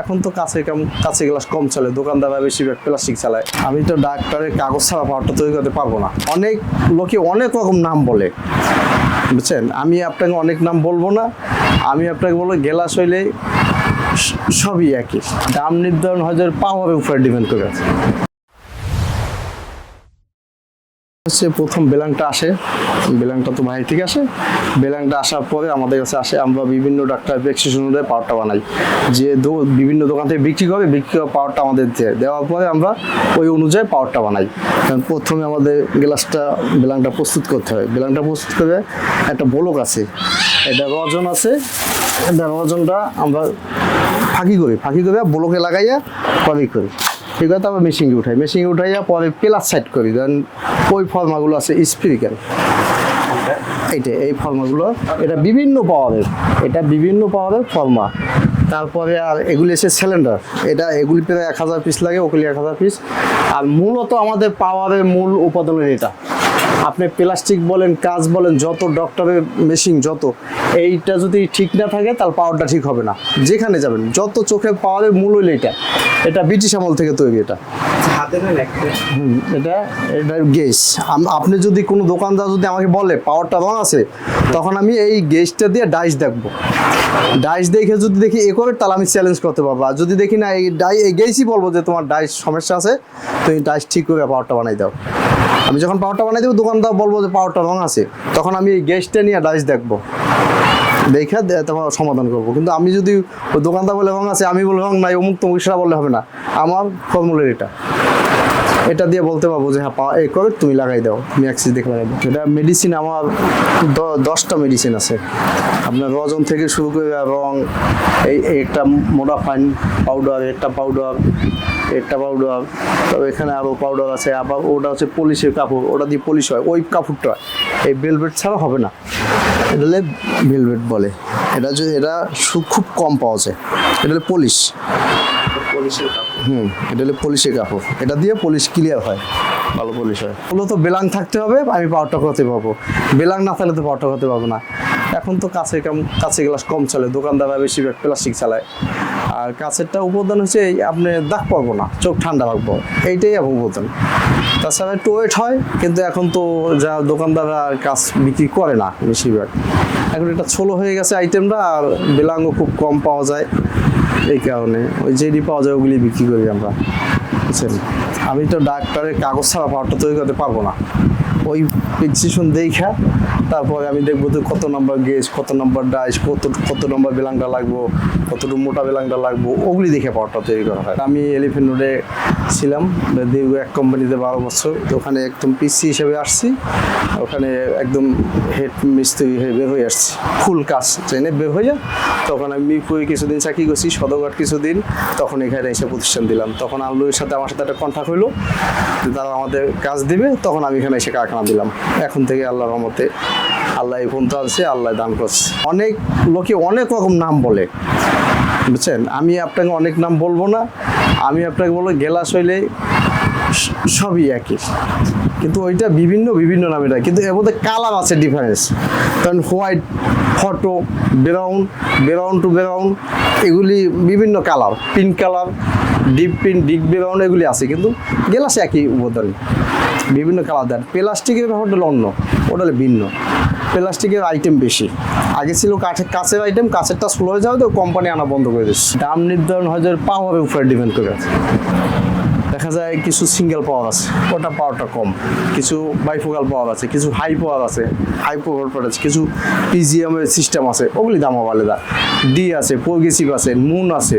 এখন তো কাছে কাছে গ্লাস কম চলে, দোকানদাররা বেশিরভাগ প্লাস্টিক চালায়। আমি তো ডাক্তারের কাগজ ছাড়া পাওয়ারটা তৈরি করতে পারব না। অনেক লোকে অনেক রকম নাম বলে, বুঝছেন? আমি আপনাকে অনেক নাম বলব না, আমি আপনাকে বলব গেলাস হইলে সবই একই। দাম নির্ধারণ হাজার পাওয়ারের উপরে ডিপেন্ড করে হচ্ছে প্রথম বেলাংটা আসে। বেলাংটা তো ভাই ঠিক আছে। বেলাংটা আসার পরে আমাদের কাছে আসে, আমরা বিভিন্ন ডাক্তার প্রেসক্রিপশন অনুযায়ী পাওয়ারটা বানাই। যে বিভিন্ন দোকান থেকে বিক্রি করে, বিক্রি করা পাওয়ারটা আমাদের দেয়। দেওয়ার পরে আমরা ওই অনুযায়ী পাওয়ারটা বানাই। কারণ প্রথমে আমাদের গ্লাসটা, বেলাংটা প্রস্তুত করতে হয়। বেলাংটা প্রস্তুত করে একটা বলক আছে। এটা রজন আছে। এটা রজনটা আমরা ফাঁকি করি। ফাঁকি করে বলকে লাগাইয়া পরে করি। ঠিক তো আমরা মেশিন উঠাই। মেশিন উঠাইয়া পরে প্লাস সাইড করি। দেন ওই ফর্মাগুলো আছে স্পিরিক্যাল এইটা, এই ফর্মাগুলো এটা বিভিন্ন পাওয়ারের এটা বিভিন্ন পাওয়ারের ফর্মা তারপরে আর এগুলি এসে সিলিন্ডার এটা, এগুলি প্রায় এক হাজার পিস লাগে, ওগুলি এক হাজার পিস আর মূলত আমাদের পাওয়ারের মূল উপাদান এটা। আপনি প্লাস্টিক বলেন কাজ বলেন যত ডক্টরের মেশিন যত এইটা যদি ঠিক না থাকে তাহলে পাওয়ারটা ঠিক হবে না। যেখানে যাবেন যত চোখে পাওয়া পাওয়ারের মূল হইলে এটা। এটা ব্রিটিশ আমল থেকে তৈরি এটা। হুম, এটা এটা গেস আপনি যদি কোনো দোকানদার যদি আমাকে বলে পাওয়ারটা রং আছে তখন আমি এই গেসটা দিয়ে ডাইস দেখব। ডাইস দেখে যদি দেখি এ করে তাহলে আমি চ্যালেঞ্জ করতে পারব। আর যদি দেখি না এই ডাই এই গেসই বলব যে তোমার ডাইস সমস্যা আছে তুমি ডাইস ঠিক করে পাওয়ারটা বানাই দাও। আমি যখন পাওয়ারটা বানাই দেবো, দোকানদার বলব যে পাওয়ারটা রং আছে। তখন আমি এই গ্যাসটা নিয়ে ডাইস দেখব। দেখে তোমার সমাধান করব। কিন্তু আমি যদি ওই দোকানদার বলে রং আছে, আমি বলে রং নাই অমুক তমুক সেটা বললে হবে না। আমার ফর্মুলের এটা এটা দিয়ে বলতে পারব যে হ্যাঁ পা এই করে তুমি লাগাই দাও। তুমি অ্যাক্সিস দেখে লাগাই দাও এটা মেডিসিন আমার দশটা মেডিসিন আছে। আপনার রজন থেকে শুরু করে রং, এই একটা মোডাফাইন পাউডার একটা পাউডার একটা পাউডার তবে এখানে আরও পাউডার আছে, আবার ওটা হচ্ছে পলিশের কাপড়, ওটা দিয়ে পলিশ হয়। ওই কাপড়টা, এই ভেলভেট ছাড়া হবে না। এটা হলে ভেলভেট বলে। এটা যে এটা খুব কম পাওয়া যায়। এটা পলিশ হুম, এটা হলো পলিশের কাপড়। এটা দিয়ে পলিশ ক্লিয়ার হয়। ভালো পলিশ হয়। মূলত বেলাং থাকতে হবে, আমি পাওয়ারটা করতে পারব বেলাং না থাকলে তো পাওয়ারটা করতে পারব না। এখন তো কাছে কাছে গ্লাস কম চলে দোকানদাররা বেশিরভাগ প্লাস্টিক চালায়। আর কাছেরটা উপাদান হচ্ছে, এই আপনি দাগ পাবো না, চোখ ঠান্ডা রাখব। এইটাই এখন উপাদান। তাছাড়া একটু ওয়েট হয়, কিন্তু এখন তো যা দোকানদাররা কাজ বিক্রি করে না বেশিরভাগ। এখন এটা ছোলো হয়ে গেছে আইটেমটা আর বেলাঙ্গও খুব কম পাওয়া যায়। এই কারণে ওই যেটি পাওয়া যায় ওগুলি বিক্রি করি আমরা, বুঝছেন? আমি তো ডাক্তারের কাগজ ছাড়া পাওয়ারটা তৈরি করতে পারব না। ওই প্রেসক্রিপশন দেখা তারপরে আমি দেখব তো কত নম্বর গেজ কত নম্বর ডাইস কত কত নম্বর বেলাংটা লাগবো, কতটুকু মোটা বেলাংটা লাগবো, ওগুলি দেখে পাওয়ারটা তৈরি করা হয়। আমি এলিফেন্ট রোডে ছিলাম, দীর্ঘ এক কোম্পানিতে বারো বছর। ওখানে একদম পিসি হিসেবে আসছি, ওখানে একদম হেড মিস্ত্রি হয়ে বের হয়ে আসছি। ফুল কাজ ট্রেনে বের হয়ে তখন আমি মিরপুরে কিছুদিন চাকরি করছি, সদরঘাট কিছুদিন। তখন এখানে এসে প্রতিষ্ঠান দিলাম। তখন আল্লুর সাথে আমার সাথে একটা কন্ট্যাক্ট হলো তারা আমাদের কাজ দিবে, তখন আমি এখানে এসে কারখানা দিলাম। এখন থেকে আল্লাহর রহমতে আল্লাহ এই পর্যন্ত আছে আল্লাহ দান করছে। অনেক লোকে অনেক রকম নাম বলে, বুঝছেন? আমি আপনাকে অনেক নাম বলব না, আমি আপনাকে বলব গেলাস হইলে সবই একই। কিন্তু ওইটা বিভিন্ন বিভিন্ন নামে ডাকে কিন্তু এর মধ্যে কালার আছে ডিফারেন্স কারণ white, photo, brown brown to brown, এগুলি বিভিন্ন colour. Pink colour, deep pink, deep brown, এগুলি আছে। কিন্তু গেলাস একই উপাদান বিভিন্ন কালার দেন। প্লাস্টিকের ব্যাপারটা অন্য, ওটা ভিন্ন। প্লাস্টিকের আইটেম বেশি। আগে ছিল কাঠের কাছের আইটেম কাছেরটা স্লো হয়ে যাবে তো কোম্পানি আনা বন্ধ করে দিচ্ছে। দাম নির্ধারণ হয় যে হবে উপরে ডিপেন্ড করে। দেখা যায় কিছু সিঙ্গেল পাওয়ার আছে। ওটা পাওয়ারটা কম। কিছু বাইফোকাল পাওয়ার আছে, কিছু হাই পাওয়ার আছে হাই পাওয়ার আছে কিছু পিজিএমের সিস্টেম আছে, ওগুলি দাম আলাদা। ডি আছে প্রোগ্রেসিভ আছে মুন আছে।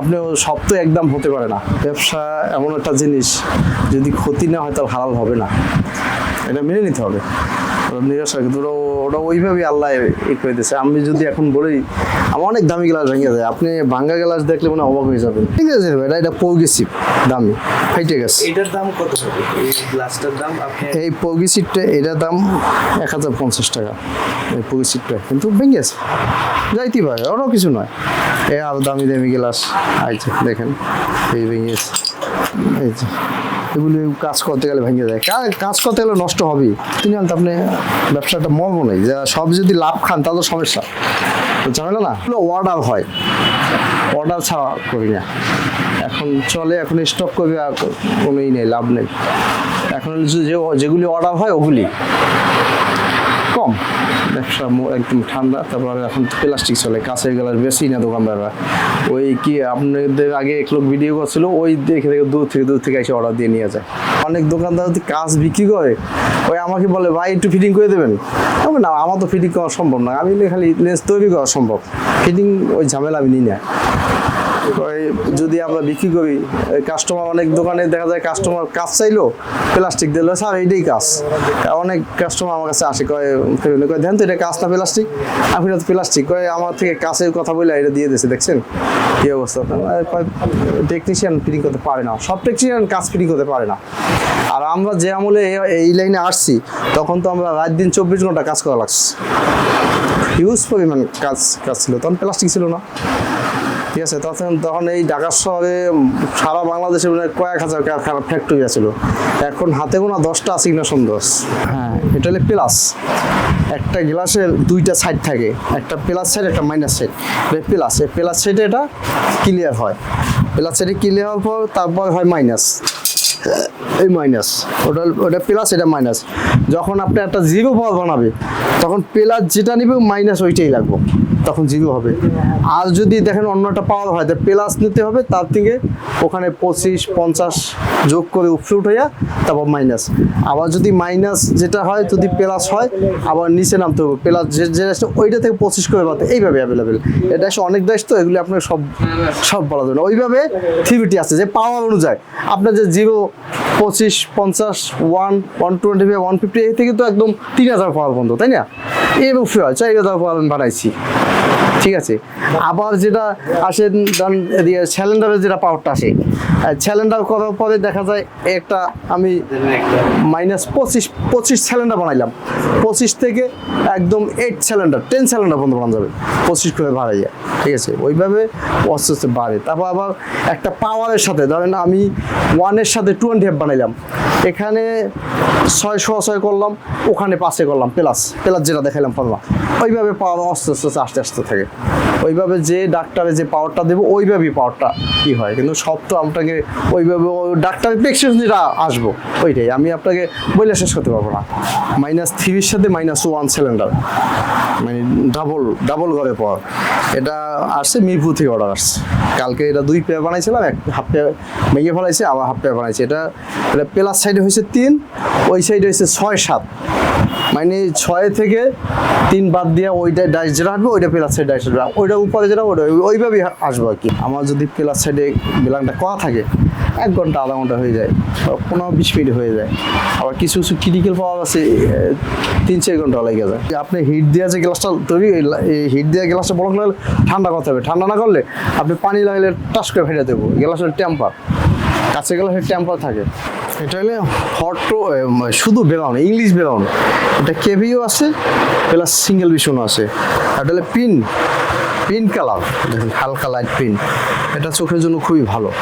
আপনি সব তো একদম হতে পারে না। ব্যবসা এমন একটা জিনিস, যদি ক্ষতি না হয় তাহলে হালাল হবে না। এটা মেনে নিতে হবে। নিরাশা কিন্তু ওটা ওটা ওইভাবেই আল্লাহ ই করে দিয়েছে। আমি যদি এখন বলি আমার অনেক দামি গ্লাস ভেঙে যায়। আপনি ভাঙ্গা গ্লাস দেখলে মানে অবাক হয়ে যাবেন। ঠিক আছে এটা এটা প্রোগ্রেসিভ দামি ফাইটে গেছে এটার দাম কত হবে এই গ্লাসটার দাম এই প্রোগ্রেসিভটা এটার দাম এক হাজার পঞ্চাশ টাকা। এই প্রোগ্রেসিভটা কিন্তু ভেঙে গেছে। যাইতে পারে ওরাও কিছু নয়। এ আরও দামি দামি গ্লাস আইছে দেখেন এই ভেঙে গেছে। এই যে। এগুলি কাজ করতে গেলে ভেঙে যায়। কাজ করতে গেলে নষ্ট হবেই। তিনি জানতে আপনি ব্যবসাটা মর্ম নেই। যা, সব যদি লাভ খান সমস্যা। তো ঝামেলা না অর্ডার হয়। অর্ডার ছাড়া করি না। এখন চলে, এখন স্টক করবে, আর কোনোই নেই, লাভ নেই। এখন যে- যেগুলি অর্ডার হয়, ওগুলি। কম। ব্যবসা একদম ঠান্ডা, তারপরে এখন প্লাস্টিক চলে, কাঁচের গ্লাস বেশি না দোকানদাররা। ওই কি আপনাদের আগে এক লোক ভিডিও করছিল, ওই দেখে দেখে দূর থেকে দূর থেকে এসে অর্ডার দিয়ে নিয়ে যায়। অনেক দোকানদার যদি কাজ বিক্রি করে, ওই আমাকে বলে, ভাই, একটু ফিটিং করে দেবেন? না, আমার তো ফিটিং করা সম্ভব না। আমি খালি লেন্স তৈরি করা সম্ভব। ফিটিং ওই ঝামেলা আমি নিই না। যদি আমরা বিক্রি করি কাস্টমার অনেক দোকানে দেখা যায় কাস্টমার কাজ চাইলো প্লাস্টিক দিল, স্যার, এইটাই কাজ। অনেক কাস্টমার আমার কাছে আসে, কয় ফেরুনে কয়, দেন তো, এটা কাজ না প্লাস্টিক আমি তো প্লাস্টিক কয়, আমার থেকে কাছের কথা বলে এটা দিয়ে দিয়েছে, দেখছেন? কি অবস্থা? টেকনিশিয়ান ফিটিং করতে পারে না। সব টেকনিশিয়ান কাজ ফিটিং করতে পারে না। আর আমরা যে আমলে এই- এই লাইনে আসছি, তখন তো আমরা রাত দিন চব্বিশ ঘণ্টা কাজ করা লাগছে। হিউজ পরিমাণ কাজ কাজ ছিল, তখন প্লাস্টিক ছিল না। ঠিক আছে, তখন তখন এই ঢাকা শহরে সারা বাংলাদেশে কয়েক হাজার ফ্যাক্টরি আছিল। এখন হাতে গোনা দশটা সন্দেহ আছে। হ্যাঁ এটা হলে প্লাস একটা গ্লাসের দুইটা সাইড থাকে। একটা প্লাস সাইড একটা মাইনাস সাইড প্লাস এই প্লাস সাইডে এটা ক্লিয়ার হয়। প্লাস সাইডে ক্লিয়ার হওয়ার পর তারপর হয় মাইনাস এই মাইনাস ওটা ওটা প্লাস এটা মাইনাস যখন আপনি একটা জিরো পাওয়ার বানাবে, তখন প্লাস যেটা নিবে মাইনাস ওইটাই লাগবে। তখন জিরো হবে। আর যদি দেখেন অন্যটা পাওয়ার হয় তো প্লাস নিতে হবে, তার থেকে ওখানে পঁচিশ, পঞ্চাশ যোগ করে উপফ্লুট হইয়া তারপর মাইনাস আবার যদি মাইনাস যেটা হয়, যদি প্লাস হয়, আবার নিচে নামতে হবে। প্লাস যে যে ওইটা থেকে পঁচিশ করে বাড়তে এইভাবে অ্যাভেলেবেল এটা আসলে অনেক দেশ তো, এগুলি আপনার সব সব বলা যাবে না। ওইভাবে থ্রিবিটি আছে, যে পাওয়ার অনুযায়ী। আপনার যে জিরো পঁচিশ, পঞ্চাশ one one twenty five one fifty এই থেকে তো একদম তিন হাজার পাওয়ার পর্যন্ত তাই না? এবং চার হাজার পাওয়ার বানাইছি। ঠিক আছে। আবার যেটা আসে স্যালেন্ডারের যেটা পাওয়ারটা আসে স্যালেন্ডার করার পরে দেখা যায় একটা আমি মাইনাস পঁচিশ পঁচিশ স্যালেন্ডার বানাইলাম। পঁচিশ থেকে একদম এইট স্যালেন্ডার টেন সিলিন্ডার পর্যন্ত বানানো যাবে। পঁচিশ করে বাড়াইয়া ঠিক আছে? ওইভাবে আস্তে আস্তে বাড়ে। তারপর আবার একটা পাওয়ারের সাথে, ধরেন আমি ওয়ানের সাথে টোয়েন্টি এফ বানাইলাম। এখানে ছয় সোয়া ছয় করলাম, ওখানে পাঁচে করলাম প্লাস প্লাস যেটা দেখালাম ফর্মা ওইভাবে পাওয়া আস্তে আস্তে আস্তে আস্তে থাকে। ওইভাবে যে ডাক্তারে যে পাওয়ারটা দেবো ওইভাবেই পাওয়ারটা কি হয়। কিন্তু সব তো আপনাকে ওইভাবে ওই ডাক্তারের প্রেসক্রিপশন যেটা আসব। ওইটাই। আমি আপনাকে বলে শেষ করতে পারব না। মাইনাস থ্রির সাথে মাইনাস ওয়ান সিলিন্ডার মানে ডাবল ডাবল করে পাওয়ার এটা আসছে মিরপুর থেকে অর্ডার আসছে। কালকে এটা দুই পেয়ার বানাইছিলাম, এক হাফ পেয়ার ভেঙে ফেলাইছে, আবার হাফ পেয়ার বানাইছে। এটা এটা প্লাস সাইডে হয়েছে তিন, ওই সাইডে হয়েছে ছয়, সাত। মানে ছয় থেকে তিন বাদ দিয়ে ওইটা ডাইস যেটা আসবে ওইটা প্লাস সাইড ডাইস আসবে ওইটা উপরে যেটা ওইটা ওই- ওইভাবেই আসবে আর কি। আমার যদি প্লাস সাইডে বেলাংটা করা থাকে, এক ঘণ্টা, আধা ঘণ্টা হয়ে যায় পনেরো বিশ মিনিট হয়ে যায়। আবার কিছু কিছু ক্রিটিক্যাল পাওয়া আছে তিন চার ঘণ্টা লেগে যায়। আপনি হিট দেওয়া যে গ্লাসটা তৈরি হিট দেওয়া গ্লাসটা বড় লাগলে ঠান্ডা করতে হবে। ঠান্ডা না করলে আপনি পানি লাগলে টাস করে ফেটে দেবো। গ্লাসের টেম্পার কাছে গ্লাসের টেম্পার থাকে। এটা হলে হট শুধু বেলাউন, ইংলিশ বেলাউন। এটা কেভিও আছে, প্লাস সিঙ্গেল বিশনও আছে। এটা হলে পিন পিন কালার। দেখুন, হালকা লাইট পিন। এটা চোখের জন্য খুবই ভালো।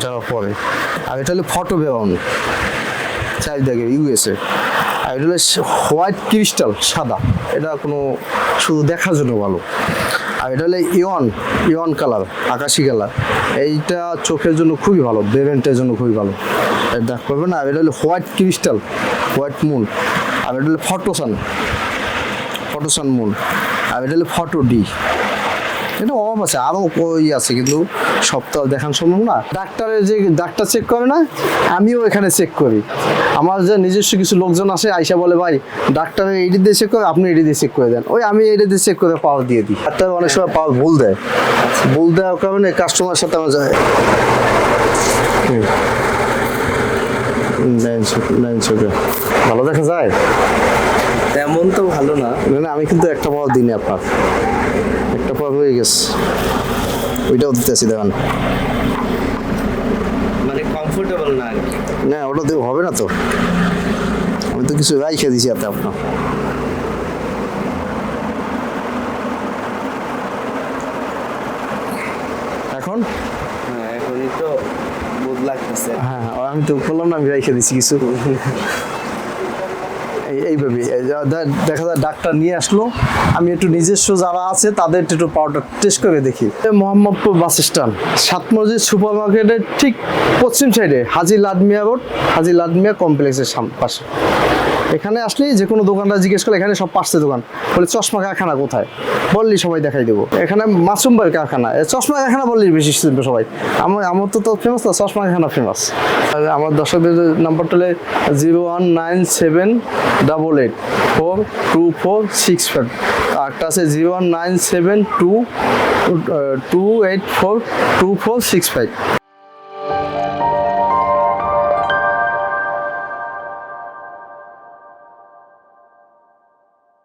যারা পরে। আর এটা হলে ফটো বেলাউন। চারিদিকে ইউএসএ আর এটা হলো হোয়াইট ক্রিস্টাল, সাদা। এটা কোনো শুধু দেখার জন্য ভালো। আর এটা হলো ইয়ন ইয়ন কালার, আকাশি কালার। এইটা চোখের জন্য খুবই ভালো বেভেন্টের জন্য খুবই ভালো। দেখ পারবে না, আর এটা হলো হোয়াইট ক্রিস্টাল, হোয়াইট মুন। আর এটা হলো ফটোসান ফটোসান মুন। আর এটা হলো ফটো ডি। এটা অভাব আছে আরও ওই আছে কিন্তু তো আর সম্ভব না। ডাক্তারের যে ডাক্তার চেক করে না আমিও এখানে চেক করি। আমার যে নিজস্ব কিছু লোকজন আসে আইসা বলে ভাই ডাক্তারের এইটি দিয়ে চেক করে আপনি এইটি দিয়ে চেক করে দেন। ওই আমি এইটি দিয়ে চেক করে পাওয়ার দিয়ে দিই। ডাক্তার অনেক সময় পাওয়ার ভুল দেয়। ভুল দেওয়ার কারণে কাস্টমার সাথে আমার যায়। ভালো দেখা যায়? তেমন তো ভালো না। না আমি কিন্তু একটা পাওয়ার দিই আপনার। একটা পাওয়ার হয়ে গেছে। ওইটাও দিতেছি দেখেন মানে কমফোর্টেবল না না ওটা তো হবে না তো। আমি তো কিছু রাইখে দিছি আপনি আপনার। এখন? হ্যাঁ এখনই তো বোধ লাগতেছে। হ্যাঁ আমি তো বললাম না আমি রাইখে দিছি কিছু। এইভাবে দেখা যায় ডাক্তার নিয়ে আসলো, আমি একটু নিজস্ব যারা আছে তাদের একটু পাউডার টেস্ট করে দেখি। মোহাম্মদপুর বাস স্ট্যান্ড সাত মসজিদ সুপার মার্কেটের ঠিক পশ্চিম সাইডে হাজি লাদমিয়া রোড হাজি লাদমিয়া কমপ্লেক্সের পাশে। এখানে আসলেই যে কোনো দোকানটা জিজ্ঞেস করলে, এখানে সব পাশে দোকান। বলে, চশমা কারখানা কোথায়? বললি সবাই দেখাই দেবো। এখানে মাসুম ভাইয়ের কারখানা। চশমা কারখানা বললি বেশি চিনবে সবাই। আমার আমার তো তো ফেমাস না, চশমা কারখানা ফেমাস আমার দর্শকদের নাম্বারটা হলে zero one nine seven double eight four two four six five আরেকটা আছে zero one nine seven two two eight four two four six five